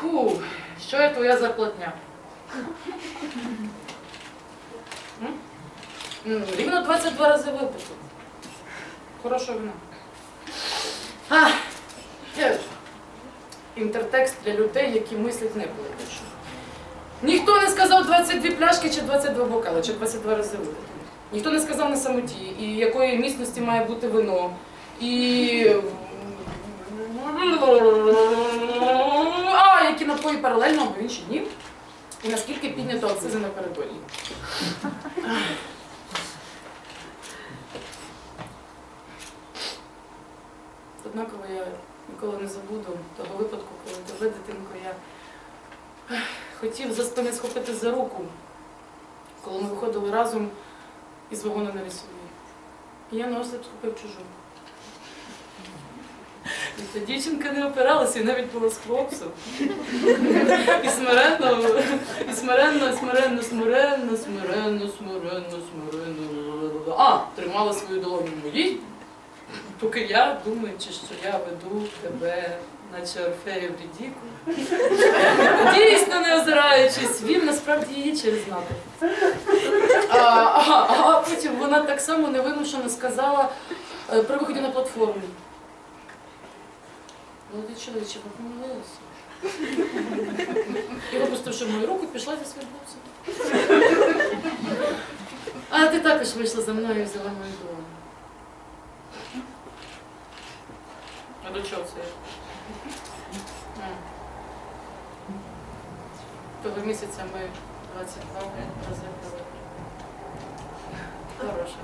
Фу, що є твоя зарплатня? М, Рівно 22 рази випити. Хороша вина. А. Інтертекст для людей, які мислять не політично. Ніхто не сказав 22 пляшки чи 22 бокали, чи 22 рази випити. Ніхто не сказав на самоті, і якої міцності має бути вино. І. А, які напої паралельно або інші ні. І наскільки піднято акцизи напередодні. Однаково я ніколи не забуду того випадку, коли тебе, дитинко, я хотів за спини схопити за руку, коли ми виходили разом із вагону на лісовій. І я на осліп схопив чужу. Та дівчинка не опиралася і навіть була з хлопцем. І смиренно, і смиренно, смиренно, смиренно, смиренно, смиренно, смиренно. А, тримала свою долоню моїй, поки я, думаючи, що я веду тебе, наче Орфею в рідіку. Дійсно не озираючись, він насправді її через натовп. А, а, а потім вона так само невимушено сказала е, при виході на платформу. Молодий чоловіче, ви помилилися. І випустивши мою руку, пішла зі своїм хлопцем. А ти також вийшла за мною і взяла мою долоню. А до чого це? я? Того місяця ми 22 рази провели. Хороша.